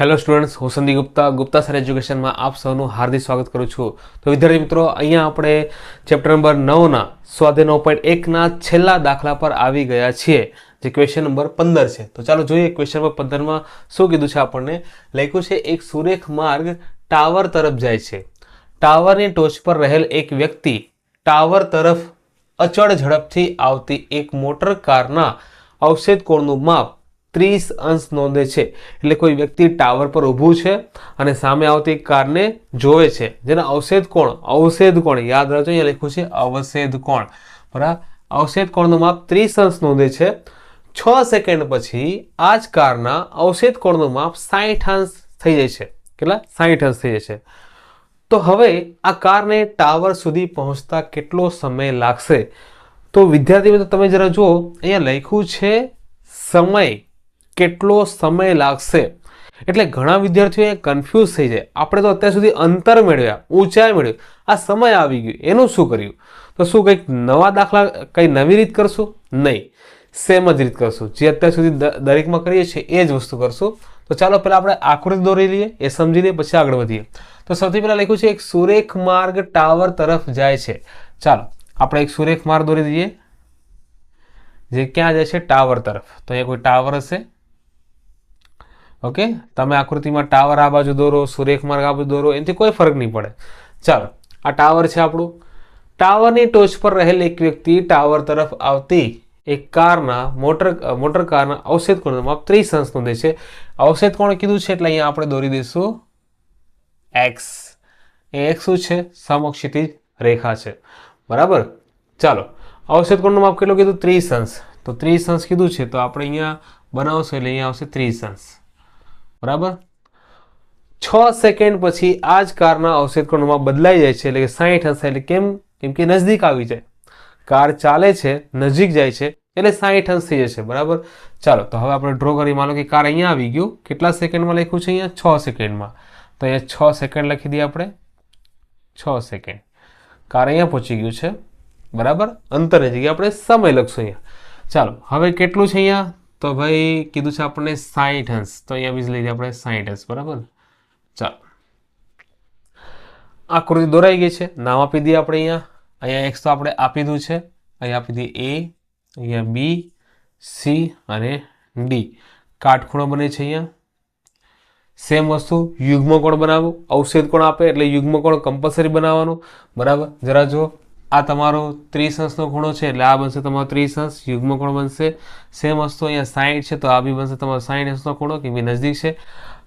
Hello students હું Sandeep Gupta Gupta sir એજ્યુકેશનમાં આપ સૌનું હાર્દિક સ્વાગત કરું છું. તો વિદ્યાર્થી મિત્રો, અહીંયા આપણે ચેપ્ટર નંબર નવના સ્વાધ્યાય નવ પોઈન્ટ એકના છેલ્લા દાખલા પર આવી ગયા છીએ, જે ક્વેશ્ચન નંબર પંદર છે. તો ચાલો જોઈએ ક્વેશ્ચન નંબર પંદરમાં શું કીધું છે આપણને? લખ્યું છે, એક સુરેખ માર્ગ ટાવર તરફ જાય છે. ટાવરની ટોચ પર રહેલ એક વ્યક્તિ ટાવર તરફ અચળ ઝડપથી આવતી એક મોટર કારના અવશેષ કોણનું માપ ત્રીસ અંશ નોંધે છે. એટલે કોઈ વ્યક્તિ ટાવર પર ઊભું છે અને સામે આવતી કારને જોવે છે. જેના અવશેષ કોણ? અવષેધ કોણ? યાદ રાખજો, અહીંયા લખ્યું છે અવષેધ કોણ. બરાબર? અવષેધ કોણનું માપ ત્રીસ અંશ નોંધે છે. છ સેકન્ડ પછી આ જ કારના અવષેધ કોણનું માપ સાઠ અંશ થઈ જાય છે. કેટલા? સાઠ અંશ થઈ જાય છે. તો હવે આ કારને ટાવર સુધી પહોંચતા કેટલો સમય લાગશે? તો વિદ્યાર્થી મિત્રો, તમે જરા જુઓ, અહીંયા લખ્યું છે સમય. કેટલો સમય લાગશે? એટલે ઘણા વિદ્યાર્થીઓ કન્ફ્યુઝ થઈ જાય. આપણે તો અત્યાર સુધી અંતર મેળવ્યા, ઊંચાઈ મેળવ્યું આ સમય આવી ગયું. એનું શું કર્યું? તો શું કંઈક નવા દાખલા, કંઈ નવી રીત કરશું? નહીં. સેમ જ રીત કરશું. જે અત્યાર સુધી દરેકમાં કરીએ છીએ, એ જ વસ્તુ કરશું. તો ચાલો પહેલાં આપણે આકૃતિ દોરી લઈએ, એ સમજી લઈએ, પછી આગળ વધીએ. તો સૌથી પહેલાં લખ્યું છે, એક સુરેખ માર્ગ ટાવર તરફ જાય છે. ચાલો, આપણે એક સુરેખ માર્ગ દોરી દઈએ. જે ક્યાં જાય છે? ટાવર તરફ. તો અહીંયા કોઈ ટાવર હશે? ઓકે? તમે આકૃતિમાં ટાવર આ બાજુ દોરો, સુરેખ માર્ગ આ બાજુ દોરો, એનાથી કોઈ ફરક નહીં પડે. ચાલો, આ ટાવર છે આપણું. ટાવરની ટોચ પર રહેલ એક વ્યક્તિ ટાવર તરફ આવતી એક કારના મોટર મોટર કારના અવશેષ કોણનું માપ ત્રીસ અંશ નોંધે છે. અવશેષ કોણ કીધું છે? એટલે અહીંયા આપણે દોરી દઈશું. એક્સ એ એક્સ શું છે? સમક્ષિતિજ રેખા છે. બરાબર? ચાલો અવશેષ કોણનું માપ કેટલું કીધું? ત્રીસ અંશ તો ત્રીસ અંશ કીધું છે, તો આપણે અહીંયા બનાવશું, એટલે અહીંયા આવશે ત્રીસ અંશ બરાબર? છ સેકન્ડ પછી આ જ કારના અવશેષ કોણમાં બદલાઈ જાય છે, એટલે કે સાહીઠ હશે, એટલે કેમ? કેમ કે નજદીક આવી જાય. કાર ચાલે છે, નજીક જાય છે, એટલે સાહીઠ અંશ થઈ જશે, બરાબર? ચાલો, તો હવે આપણે ડ્રો કરી, માનો કે કાર અહીંયા આવી ગયું. કેટલા સેકન્ડમાં લખ્યું છે અહીંયા? છ સેકન્ડમાં તો અહીંયા છ સેકન્ડ લખી દઈએ આપણે. છ સેકન્ડ કાર અહીંયા પહોંચી ગયું છે, બરાબર? અંતરની જગ્યાએ આપણે સમય લખશું અહીંયા. ચાલો, હવે કેટલું છે અહીંયા? તો ભાઈ કીધું છે આપણને સાઈઠ અંશ તો અહીંયા બીજ લઈ આપણે સાહીઠ અંશ બરાબર? ચાલો. આકૃતિ દોરાઈ ગઈ છે. નામ આપી દઈએ આપણે અહીંયા. અહીંયા એક્સ તો આપણે આપી દીધું છે. અહીંયા આપી દઈએ એ અહીંયા બી સી અને ડી કાટખૂણો બને છે અહીંયા. સેમ વસ્તુ યુગ્મ કોણ બનાવવું. અવશેષ કોણ આપે એટલે યુગ્મ કોણ કમ્પલસરી બનાવવાનું. બરાબર? જરા જો આ તમારો ત્રીસ અંશનો ખૂણો છે, એટલે આ બનશે તમારો ત્રીસ અંશ યુગ્મ કોણ બનશે. સેમ વસ્તુ અહીંયા સાઈઠ છે, તો આ બી બનશે તમારો સાઈઠ અંશનો ખૂણો, કે બી નજદીક છે.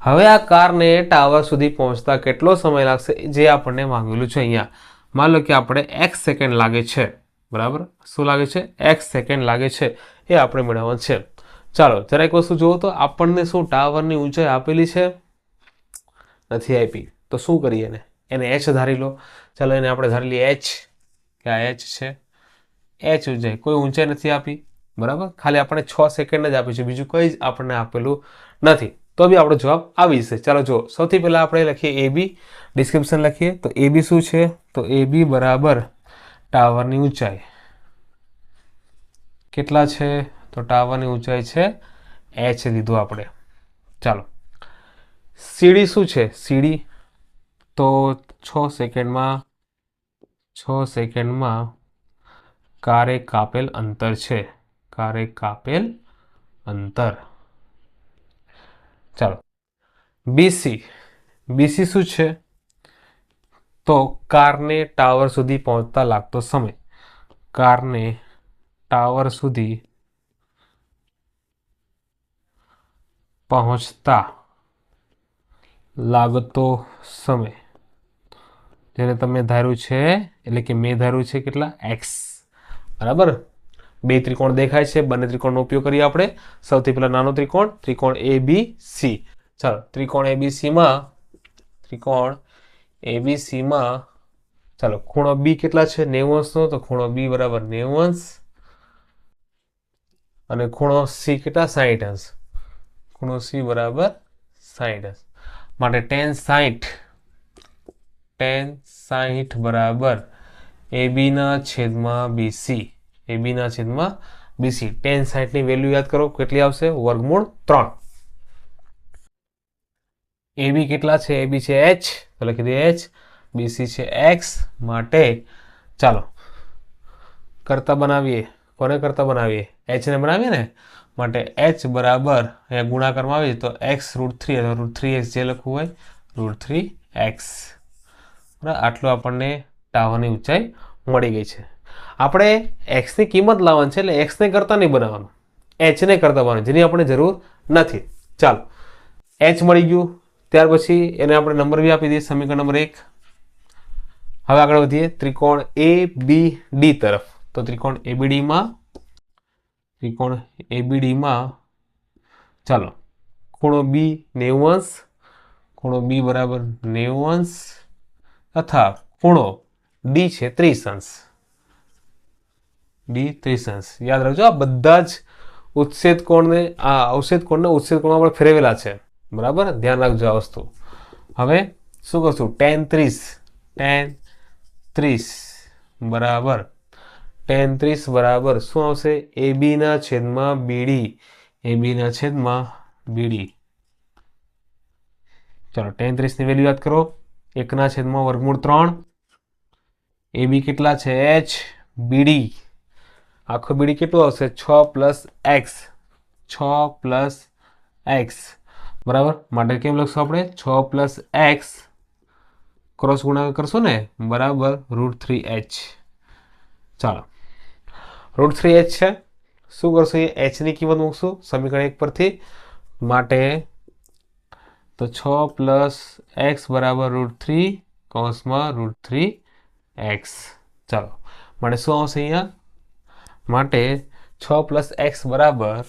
હવે આ કારને ટાવર સુધી પહોંચતા કેટલો સમય લાગશે, જે આપણને માંગેલું છે અહીંયા. માન લો કે આપણે એક્સ સેકન્ડ લાગે છે, બરાબર? શું લાગે છે? એક્સ સેકન્ડ લાગે છે, એ આપણે મેળવવાનું છે. ચાલો, જરા એક વસ્તુ જુઓ તો આપણને શું ટાવરની ઊંચાઈ આપેલી છે? નથી આપી. તો શું કરીએ એને? એને એચ ધારી લો. ચાલો, એને આપણે ધારી લઈએ એચ કે આ એચ છે. એચ ઊંચાઈ, કોઈ ઊંચાઈ નથી આપી, બરાબર? ખાલી આપણે છ સેકન્ડ જ આપી છે બીજું કંઈ જ આપણને આપેલું નથી. તો બી આપણો જવાબ આવી જશે. ચાલો જો સૌથી પહેલાં આપણે લખીએ એ બી ડિસ્ક્રિપ્શન લખીએ. તો એ બી શું છે? તો એ બી બરાબર ટાવરની ઊંચાઈ. કેટલા છે? તો ટાવરની ઊંચાઈ છે એચ લીધું આપણે. ચાલો. સીડી શું છે? સીડી તો છ સેકન્ડમાં છ સેકન્ડમાં કારે કાપેલ અંતર છે. કારે કાપેલ અંતર. ચાલો. બીસી બીસી શું છે? તો કારને ટાવર સુધી પહોંચતા લાગતો સમય. કારને ટાવર સુધી પહોંચતા લાગતો સમય. જેને તમે ધાર્યું છે, એટલે કે મેં ધાર્યું છે કેટલા? એક્સ બરાબર? બે ત્રિકોણ દેખાય છે, બંને ત્રિકોણનો ઉપયોગ કરીએ આપણે. સૌથી પહેલાં નાનો ત્રિકોણ ત્રિકોણ એ બી સી ચાલો, ત્રિકોણ એ બી ત્રિકોણ એ બી સીમાં ચાલો, ખૂણો બી કેટલા છે? નેવું તો ખૂણો બી બરાબર નેવું અને ખૂણો સી કેટલા? સાહીઠ અંશ. ખૂણો સી બરાબર સાહીઠ અંશ. માટે ટેન સાહીઠ ટેન સાહીઠ બરાબર એ બીના છેદમાં બીસી એ બીના છેદમાં બીસી ટેન સાહીઠની વેલ્યુ યાદ કરો કેટલી આવશે? વર્ગમૂળ ત્રણ. એ બી કેટલા છે? એ બી છે એચ. તો લખી દઈએ એચ. બીસી છે એક્સ માટે ચાલો, કરતા બનાવીએ. કોને કરતા બનાવીએ? એચને બનાવીએ ને? માટે એચ બરાબર અહીંયા ગુણાકારમાં આવીએ તો એક્સ રૂટ થ્રી, અથવા રૂટ થ્રી એક્સ જે લખવું હોય, રૂટ થ્રી એક્સ. આટલું આપણને ટાવરની ઊંચાઈ મળી ગઈ છે. આપણે એક્સની કિંમત લાવવાની છે એટલે એક્સને કરતાં નહીં બનાવવાનું. એચને કરતાં બનાવવાનું, જેની આપણે જરૂર નથી. ચાલો એચ મળી ગયું. ત્યાર પછી એને આપણે નંબર બી આપી દઈએ, સમીકરણ નંબર એક. હવે આગળ વધીએ, ત્રિકોણ એ બી ડી તરફ. તો ત્રિકોણ એબીડીમાં ત્રિકોણ એબીડીમાં ચાલો, ખૂણો બી નેવું અંશ, ખૂણો બી બરાબર નેવું અંશ તથા ખૂણો ડી છે ત્રીસ અંશ ડી ત્રીસ અંશ યાદ રાખજો, આ બધા જ ઉચ્છેદ કોણને, આ અવક્ષેદ કોણને ઉચ્છેદ કોણમાં પણ ફેરવેલા છે. બરાબર? ધ્યાન રાખજો આ વસ્તુ. હવે શું કરશું? ટેન ત્રીસ. ટેન ત્રીસ. બરાબર. ટેન ત્રીસ બરાબર. શું આવશે? એ બીના છેદમાં બીડી એ બીના છેદમાં બીડી ચલો, ટેન ત્રીસની વેલ્યુ યાદ કરો. એકના છેદમાં વર્ગમૂળ ત્રણ. એ બી કેટલા છે? એચ. બીડી. આખો બીડી કેટલું આવશે? છ પ્લસ એક્સ. છ પ્લસ એક્સ. બરાબર? માટે કેમ લખશું આપણે? છ પ્લસ એક્સ ક્રોસ ગુણાકાર કરશું ને? બરાબર. Root three H. ચાલો. રૂટ થ્રી એચ છે. શું કરશું? એ એચની કિંમત મૂકશું. સમીકરણ એક પરથી. માટે તો છ પ્લસ એક્સ બરાબર રૂટ થ્રી કૌંસમાં રૂટ થ્રી એક્સ. ચાલો મને શું આવશે અહીંયા? માટે છ પ્લસ એક્સ બરાબર,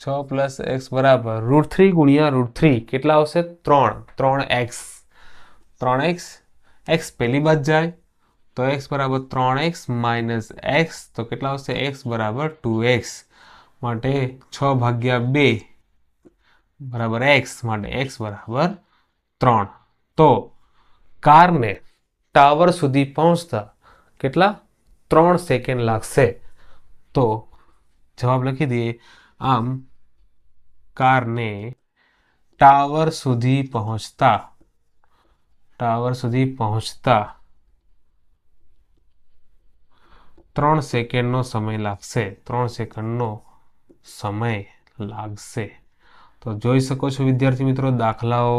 છ પ્લસ એક્સ બરાબર રૂટ થ્રી ગુણ્યા રૂટ થ્રી કેટલા આવશે? ત્રણ ત્રણ એક્સ. ત્રણ એક્સ એક્સ પહેલી બાદ જાય. તો એક્સ બરાબર ત્રણ એક્સ માઇનસ એક્સ, તો કેટલા આવશે? એક્સ બરાબર ટુ એક્સ. માટે છ ભાગ્યા બે બરાબર એક્સ માટે એક્સ બરાબર ત્રણ. તો કારને ટાવર સુધી પહોંચતા કેટલા? ત્રણ સેકન્ડ લાગશે. તો જવાબ લખી દઈએ. આમ કારને ટાવર સુધી પહોંચતા, ટાવર સુધી પહોંચતા ત્રણ સેકન્ડનો સમય લાગશે. ત્રણ સેકન્ડનો સમય લાગશે. તો જોઈ શકો છો વિદ્યાર્થી મિત્રો, દાખલાઓ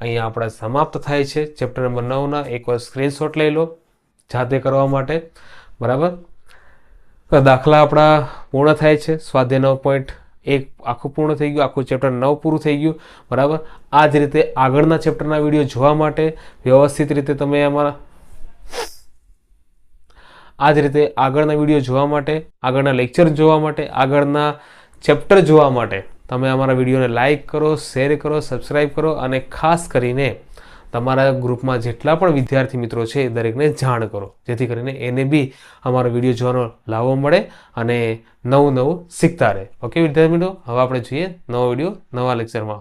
અહીંયા આપણા સમાપ્ત થાય છે. ચેપ્ટર નંબર નવના એકવાર સ્ક્રીનશોટ લઈ લો જાતે કરવા માટે. બરાબર? દાખલા આપણા પૂર્ણ થાય છે. સ્વાધ્યાય નવ પોઈન્ટ એક આખું પૂર્ણ થઈ ગયું, આખું ચેપ્ટર નવ પૂરું થઈ ગયું. બરાબર? આ જ રીતે આગળના ચેપ્ટરના વીડિયો જોવા માટે વ્યવસ્થિત રીતે તમે અમારા આ જ રીતે આગળના વીડિયો જોવા માટે, આગળના લેક્ચર જોવા માટે, આગળના ચેપ્ટર જોવા માટે તમે અમારા વિડીયોને લાઇક કરો શેર કરો સબસ્ક્રાઈબ કરો અને ખાસ કરીને તમારા ગ્રુપમાં જેટલા પણ વિદ્યાર્થી મિત્રો છે એ દરેકને જાણ કરો. જેથી કરીને એને બી અમારો વીડિયો જોવાનો લાવો મળે અને નવું નવું શીખતા રહે. ઓકે વિદ્યાર્થી મિત્રો, હવે આપણે જોઈએ નવો વીડિયો નવા લેક્ચરમાં